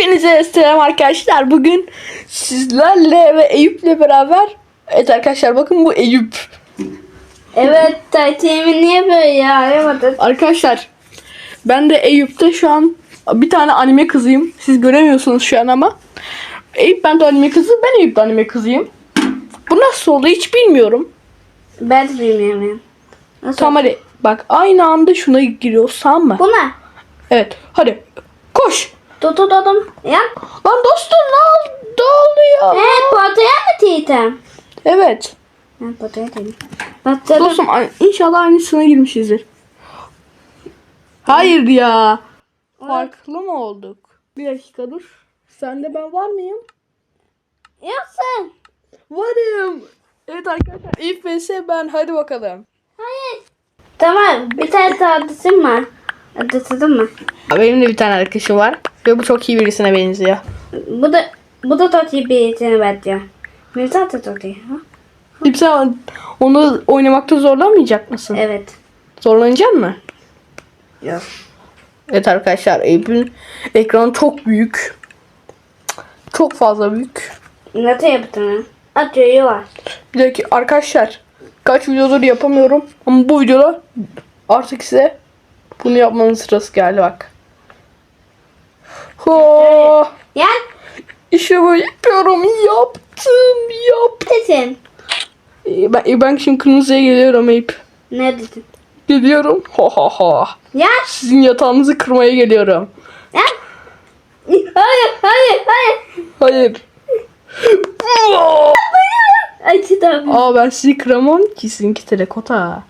Hepinize selam arkadaşlar. Bugün sizlerle ve Eyüp'le beraber Evet arkadaşlar bakın bu Eyüp. Evet Taytimi niye böyle ya aramadım. Arkadaşlar ben de Eyüp'te şu an bir tane anime kızıyım. Siz göremiyorsunuz şu an ama. Eyüp ben de anime kızı, ben Eyüp de anime kızıyım. Bu nasıl oldu hiç bilmiyorum. Ben de bilmiyorum. Nasıl? Tamam hadi bak aynı anda şuna giriyoruz tamam mı? Bu ne? Evet hadi koş. Tutudum. Ya. Lan dostum ne oldu oluyor? Evet potaya mı titem? Evet. Ben potaya titem. Batırdım. Dostum ay- inşallah aynısına girmişizdir. Hayır ya. Farklı mı olduk? Bir dakika dur. Sen de ben var mıyım? Yok sen. Varım. Evet arkadaşlar ilk vs ben hadi bakalım. Hayır. Tamam bir tane tatlısın var. Adısın mı? Benim de bir tane arkadaşım var. Ve bu çok iyi birisine benziyor. Bu da bu da tatlı bir tane benziyor. Bir tane tatlı. Ha? İlk sen onu oynamakta zorlanmayacak mısın? Evet. Zorlanacak mı? Yok. Evet arkadaşlar Eyüp'ün ekranı çok büyük. Çok fazla büyük. Nasıl yaptın? Atıyor var. Bir dakika arkadaşlar kaç videodur yapamıyorum ama bu videoda artık size bunu yapmanın sırası geldi bak. Ho, Ya işte böyle yapıyorum yaptım yap. desin. Ee, Ben, ben şimdi kırmızıya geliyorum Eyüp. Ne dedin? Geliyorum. Ha ha ha. Ya. Sizin yatağınızı kırmaya geliyorum. Ya. Hayır hayır hayır. Hayır. Aa ben sizi kıramam ki sizinki telekota.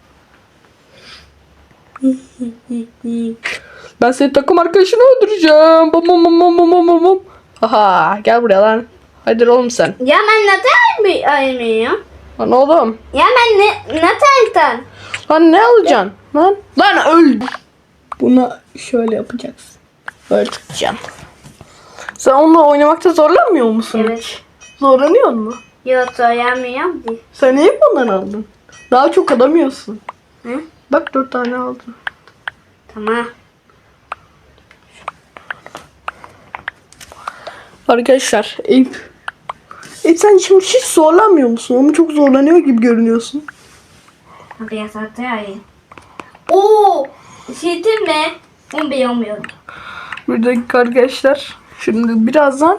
Ben senin takım arkadaşını öldüreceğim. Bam bam bam bam bam bam bam. Haha gel buraya lan. Hadi oğlum sen. Ya ben neden bir ayırmıyorum? Lan oğlum. Ya ben ne neden? Lan ne alacaksın? Lan. Lan öl. Bunu şöyle yapacaksın. Böyle tutacaksın. Sen onunla oynamakta zorlanmıyor musun? Evet. Zorlanıyor mu? Yok soyamıyorum ki. Sen niye bundan aldın? Daha çok alamıyorsun. Hı? Bak dört tane aldım. Tamam. Arkadaşlar Eyüp. Eyüp sen şimdi hiç zorlanmıyor musun? Ama çok zorlanıyor gibi görünüyorsun. Hadi yasaktı ayı. Oo. Şiddin mi? Onu bilmiyorum. Bir dakika arkadaşlar. Şimdi birazdan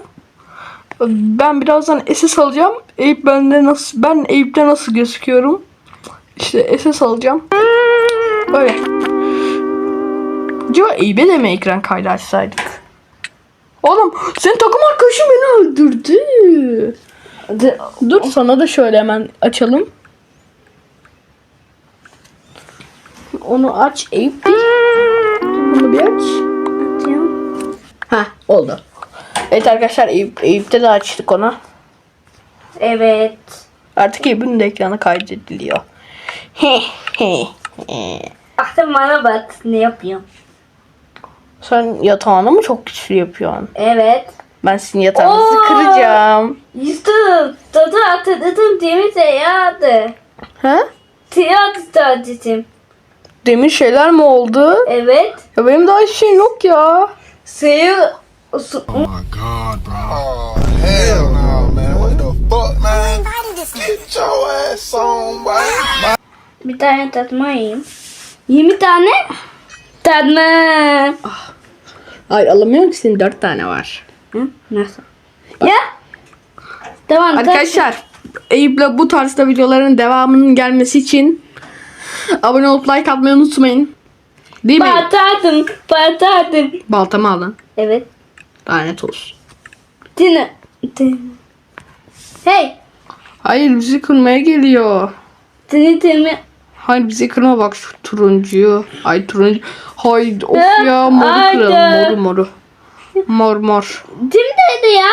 ben birazdan SS alacağım. Eyüp bende nasıl ben Eyüp'te nasıl gözüküyorum? İşte SS alacağım. Böyle. Acaba Eyüp'e de mi ekran kaydı açsaydık? Oğlum senin takım arkadaşın beni öldürdü. Hadi. Dur sana da şöyle hemen açalım. Onu aç Eyüp. Bunu bir aç. Ha oldu. Evet arkadaşlar Eyüp, Eyüp'te de açtık onu. Evet. Artık Eyüp'ün de ekranı kaydediliyor. He he he. Aslında bana bak ne yapıyorum. Sen yatağını mı çok güçlü yapıyorsun? Evet. Ben sizin yatağınızı Oo! kıracağım. Yusuf. Tadı atladım demir teyadı. Ha? Teyadı tadım. Demir şeyler mi oldu? Evet. Ya benim daha hiçbir şeyim yok ya. Su, Oh my god, bro. Oh, hell no, man. What the fuck, man? Get your ass on, boy. bir tane tatmayayım. 20 tane tatma. Hayır alamıyorum ki senin dört tane var. Hı? Nasıl? Ya. Tamam. Arkadaşlar Eyüp'le bu tarzda videoların devamının gelmesi için abone olup like atmayı unutmayın. Değil mi? Patladım. Patladım. Baltamı alın. Evet. Lanet olsun. Tina. Tina. Hey. Hayır bizi kırmaya geliyor. Tini tini. Hayır bizi kırma bak şu turuncuyu. Ay turuncu. Hayır of ya moru haydi. kıralım moru moru. Mor mor. Tim dedi ya.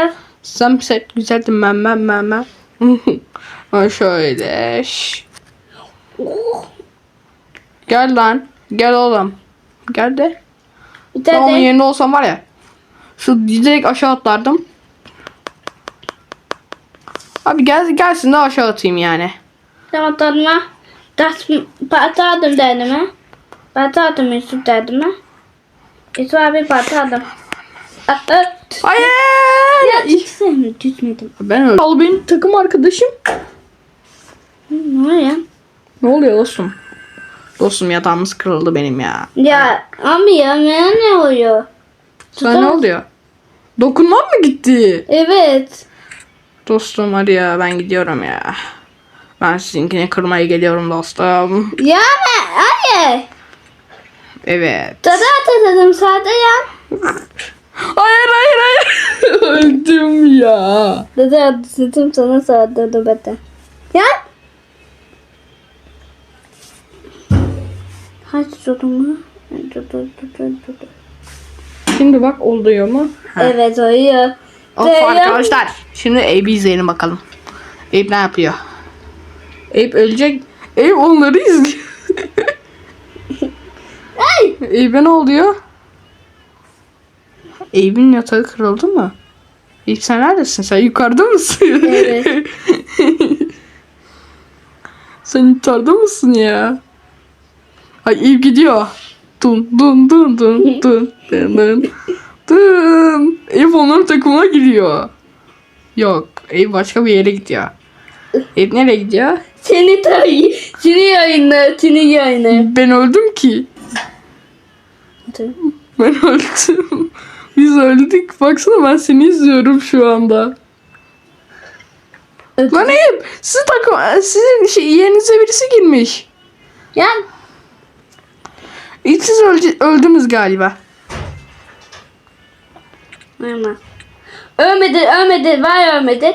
Ya. Sunset güzeldi ben ben ben ben. Ha, Şöyle. şş. Gel lan. Gel oğlum. Gel de. Bir Ben onun tane. yerinde olsam var ya. Şu direkt aşağı atlardım. Abi gel gelsin de aşağı atayım yani. Tamam tatma. Tas patladım dedim ha. Patladım Yusuf dedim ha. Yusuf abi ah. Hayır. Ya düşsem düşmedim. Ben öldüm. Al benim takım arkadaşım. Ne oluyor? Ne oluyor dostum? Dostum yatağımız kırıldı benim ya. Ya ama ya ne oluyor? Sen ne oluyor? Dokunmam mı gitti? Evet. Dostum hadi ya ben gidiyorum ya. Ben sizinkini kırmaya geliyorum dostum. Ya ne? Hayır. Evet. Dada atadım sade ya. Hayır hayır hayır. Öldüm ya. Dada atadım sana sade nöbete. Ya. Kaç sorun Dur dur dur dur dur. Şimdi bak oluyor mu? Evet oluyor. Of arkadaşlar. Şimdi Abe'i izleyelim bakalım. Abe ne yapıyor? Abe ölecek. Abe onları izliyor. Ay. Abe'e ne oluyor? Abe'in yatağı kırıldı mı? Abe sen neredesin? Sen yukarıda mısın? Evet. sen yukarıda mısın ya? Ay Abe gidiyor. Dun dun dun dun dun dun dun dun. Abe onların takımına giriyor. Yok. Abe başka bir yere gidiyor. Abe nereye gidiyor? Seni tabii. Seni yayınla. Seni yayınla. Ben öldüm ki. Ben öldüm. Biz öldük. Baksana ben seni izliyorum şu anda. Evet. Lan Eyüp sizin takım sizin şey, yerinize birisi girmiş. Ya İlk siz öldü- öldünüz galiba. Normal. Ölmedin, ölmedin, var ölmedin.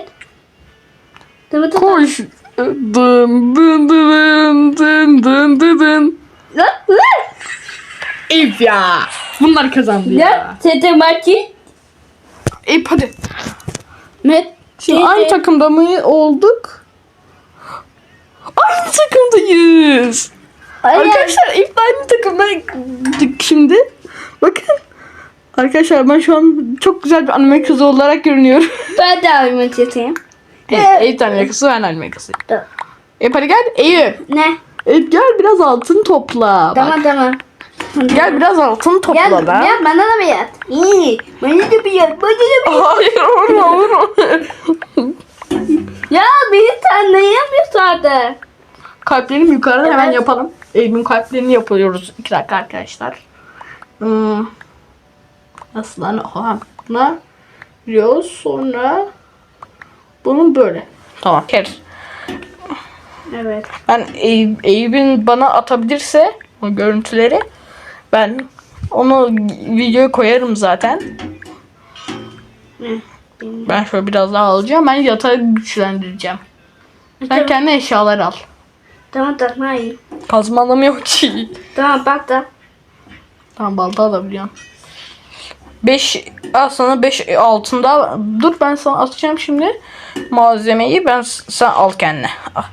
Koş. Dın dın dın dın dın dın dın. Eyüp ya. Bunlar kazandı ya. Sete maçı. Eyüp hadi. Met. Şimdi aynı takımda mı olduk? Aynı takımdayız. Arkadaşlar ilk aynı takımdaydık şimdi. Bakın. Arkadaşlar ben şu an çok güzel bir anime kızı olarak görünüyorum. Ben de almak istiyorum. Evet, Eyüp de anime kızı ben anime kızıyım. Tamam. Eyüp hadi gel. Eyüp. Ne? Eyüp gel biraz altın topla. Bak, Tamam tamam. Gel biraz altın topla Gel, da. gel bana da bir yat. İyi. Bana da bir yat. Bana da bir yat. Hayır vurma vurma. Ya bir tane ne yapıyorsun orada? Kalplerini yukarıda hemen Evet. yapalım. Eyüp'ün kalplerini yapıyoruz. İki dakika arkadaşlar. Hmm. Nasıl lan? Aha. Buna biliyoruz. Sonra bunun böyle. Tamam. Her. Evet. Ben Eyüp- Eyüp'ün bana atabilirse o görüntüleri ben onu videoya koyarım zaten. Ne? Ben şöyle biraz daha alacağım. Ben yatağı güçlendireceğim. Sen Tamam. kendi eşyalar al. Tamam tamam hayır. Kazma alamıyor ki. Tamam bak da. Tamam balta alabiliyorum. 5 al sana 5 altında dur ben sana atacağım şimdi malzemeyi ben sen al kendine. Al.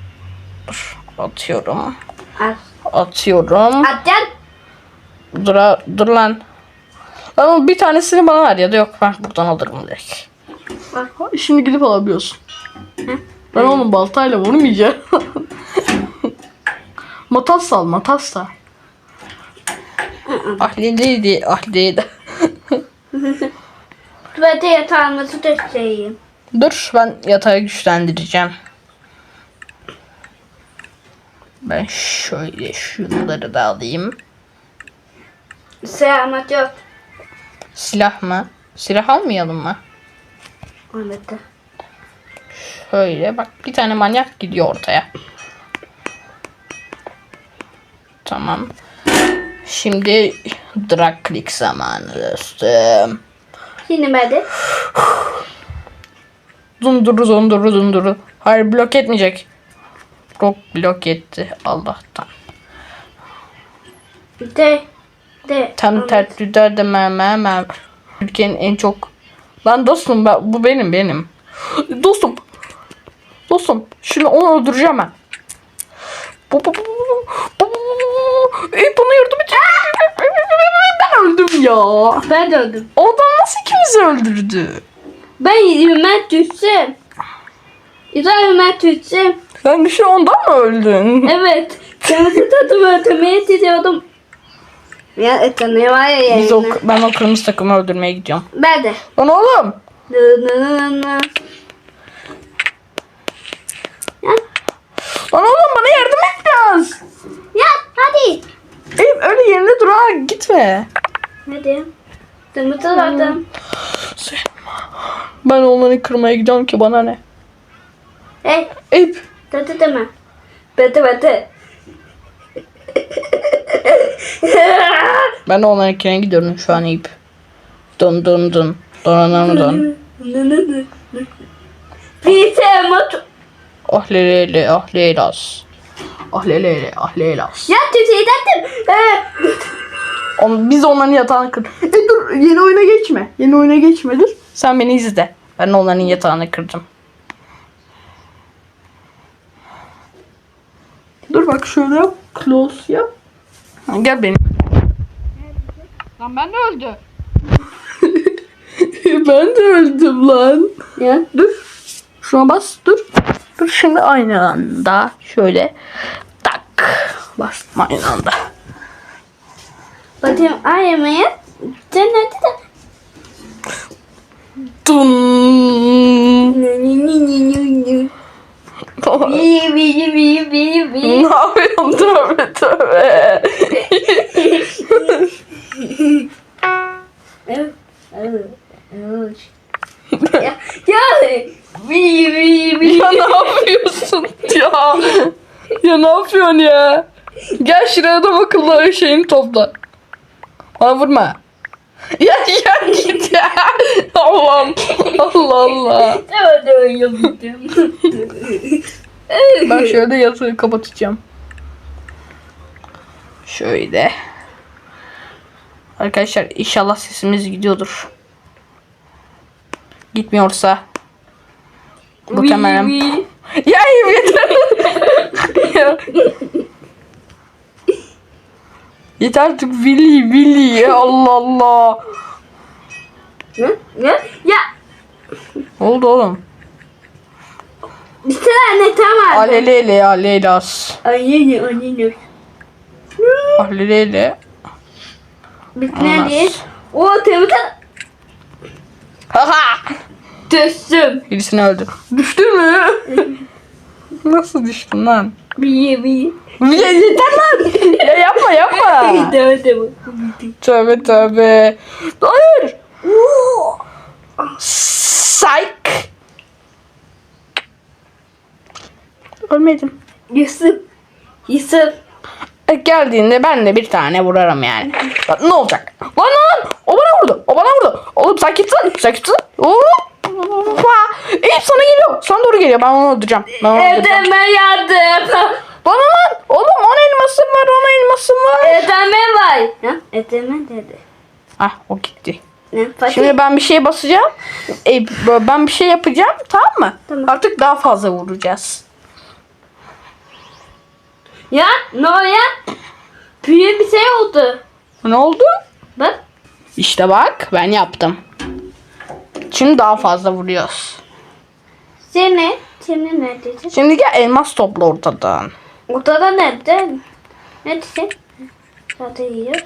Dur atıyorum. Al. Atıyorum. At gel. Dur, dur lan. Lan bir tanesini bana ver ya da yok ben buradan alırım direkt. Bak. Şimdi gidip alabiliyorsun. Ben onu baltayla vurmayacağım. matas al matas da. Ahliydi ahliydi. Ben de yatağımızı göstereyim. Dur ben yatağı güçlendireceğim. Ben şöyle şunları da alayım. Selamet yok. Silah mı? Silah almayalım mı? Evet. Şöyle bak bir tane manyak gidiyor ortaya. Tamam. Şimdi drag click zamanı dostum. Şimdi ben de. Dunduru dunduru dunduru. Hayır blok etmeyecek. Blok blok etti Allah'tan. De. De. Tam Evet. tertüder de memem. Ülkenin en çok... Lan dostum ben, bu benim benim. Dostum. Dostum. Şimdi onu öldüreceğim ben. Bu, bu, bu, bu, bu, bu, bu. Ey bana yardım et. Ben öldüm ya. Ben de öldüm. O adam nasıl ikimizi öldürdü? Ben Ömer düştüm. İzah Ömer düştüm. Sen düşün ondan mı öldün? Evet. Kendisi tadımı ötemeye gidiyordum. Ya ete ne var ya Biz o, ben o kırmızı takımı öldürmeye gidiyorum. Ben de. Lan oğlum. Nı nı nı nı. Ya, Lan oğlum bana yardım et biraz. ya hadi. Eyüp öyle yerine dur ha gitme. Hadi. Tımıtı aldım. Ben onları kırmaya gidiyorum ki bana ne. Hey. Eyüp. Tı mı? Batı batı. Ben de onlarınkine gidiyorum şu an Eyüp. Dın dın dın. Dın dın. Bir motor. Ah lelele ah leylas. Ah lelele ah leylas. Ya tütüyü taktım. On, biz onların yatağını kır. E dur yeni oyuna geçme. Yeni oyuna geçme dur. Sen beni izle. Ben onların yatağını kırdım. Dur bak şöyle yap. Close yap. Ha, Gel benim. Lan ben de öldü. ben de öldüm lan. Ya. Dur. Şuna bas. Dur. Dur şimdi aynı anda şöyle tak bastım aynı anda. Bakayım ayımaya. Sen hadi de. Dun. Ne yapıyorsun tövbe tövbe. Ya, ya, bi bi bi. ya ne yapıyorsun ya? Ya ne yapıyorsun ya? Gel şuraya da akıllı şeyini topla. Bana vurma. Ya ya ya. Allah'ım. Allah Allah. Evet, evet, yapacağım. Ben şöyle yatağı kapatacağım. Şöyle. Arkadaşlar inşallah sesimiz gidiyordur. Gitmiyorsa muhtemelen. Bi, bi. Ya yeter. Ya. yeter artık Willy Willy Allah. Ne? Ne? Ya, oldu oğlum? bir tane tamam. Alelele ya Leylas. Aynen, aynen. Alelele. Tane değil. O tabii Haha. düştüm. Birisini öldür. Düştün mü? Nasıl düştün lan? Bi bi. Ya yeter lan. ya yapma yapma. Tövbe tövbe. Hayır. Psych. Ölmedim. Yusuf. Yusuf. E, geldiğinde ben de bir tane vurarım yani. Lan ne olacak? Lan lan! O bana vurdu. O bana vurdu. Oğlum sen kimsin? Sen kimsin? Eyüp sana geliyor. Sana doğru geliyor. Ben onu öldüreceğim. Ben onu öldüreceğim. Edeme yardım. Bana lan! Oğlum on elmasım var, on elmasım var. Edeme var. Ha? Edeme dedi. Ah o gitti. Ne? Fatih. Şimdi ben bir şeye basacağım. E, ben bir şey yapacağım tamam mı? Tamam. Artık daha fazla vuracağız. Ya ne o ya? Büyük bir şey oldu. Ne oldu? Bak. İşte bak ben yaptım. Şimdi daha fazla vuruyoruz. Seni. Seni neredesin? Şimdi gel elmas topla ortadan. Ortada nerede? Neredesin? Zaten yiyoruz.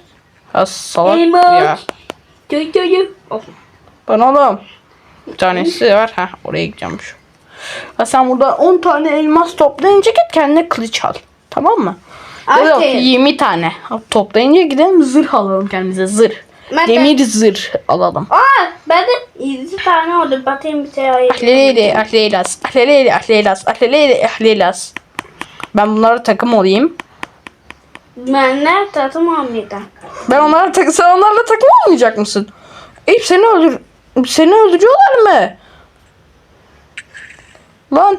Ha salak Elmas. ya. Tüy tüy. Of. Ben oğlum. Bir tanesi var. Ha oraya gideceğim şu. Ha sen burada 10 tane elmas toplayınca git kendine kılıç al. Tamam mı? Yok, Aferin. 20 tane. Toplayınca gidelim zırh alalım kendimize zırh. Ben de- Demir zırh alalım. Aa ben de 7 tane oldu. Bakayım bir şey ayırdım. Ahleleyli, ahleylas, ahleleyli, ahleylas, ahleleyli, ahleylas. Ben bunlara takım olayım. Ben ne tatım almayacağım. Ben onlara tak sen onlarla takım olmayacak mısın? Eyüp seni öldür seni öldürüyorlar mı? Lan,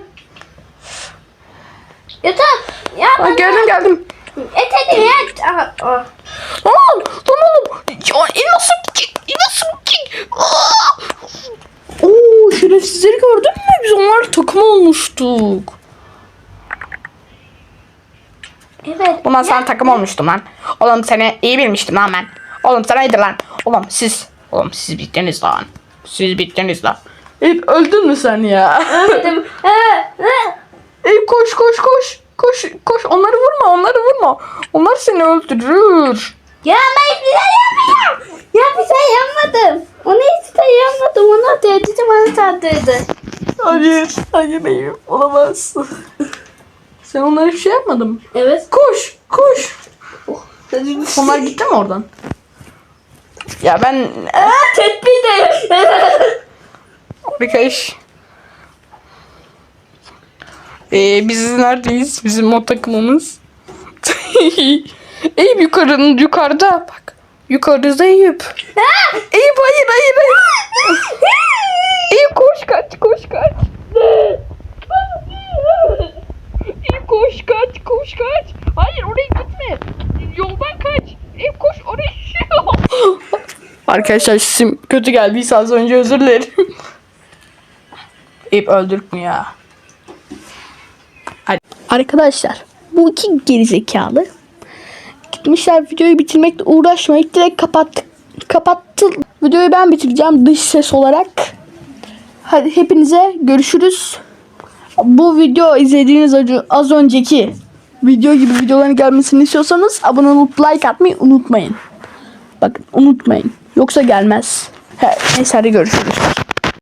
Yeter. Ya ha, geldim geldim. et edin et. Aha, ah. Lan, oğlum. Ya gidecek. Aa! Oo, şerefsizleri gördün mü? Biz onlarla takım olmuştuk. Evet. Ulan sen takım olmuştum lan. Oğlum seni iyi bilmiştim lan ben. Oğlum sen iyidir lan. Oğlum siz. Oğlum siz bittiniz lan. Siz bittiniz lan. Eyüp öldün mü sen ya? Ölmedim. Ha, ha. Eyüp koş koş koş. Koş koş onları vurma onları vurma. Onlar seni öldürür. Ya ben hiçbir şey yapmıyorum. Ya bir şey yapmadım. Onu hiç şey yapmadım. Onu tehdidi bana saldırdı. Hayır. Hayır Eyüp. Olamaz. Sen onlara hiçbir şey yapmadın mı? Evet. Koş. Koş. Onlar gitti mi oradan? Ya ben Tedbir de. Arkadaş. Ee, biz neredeyiz? Bizim o takımımız. Eyüp yukarının yukarıda bak. Yukarıda Eyüp. Eyüp hayır hayır hayır. Eyüp koş kaç koş kaç. Koş kaç koş kaç. Hayır oraya gitme. Yoldan kaç. Eyüp koş oraya. Arkadaşlar sesim kötü geldiyse az önce özür dilerim. Eyüp öldürdük mü ya? Hadi. Arkadaşlar bu iki gerizekalı gitmişler videoyu bitirmekle uğraşmayıp direkt kapattık. Kapattı. Videoyu ben bitireceğim dış ses olarak. Hadi hepinize görüşürüz. Bu video izlediğiniz az önceki video gibi videoların gelmesini istiyorsanız abone olup like atmayı unutmayın. Bakın unutmayın. Yoksa gelmez. He, neyse hadi görüşürüz.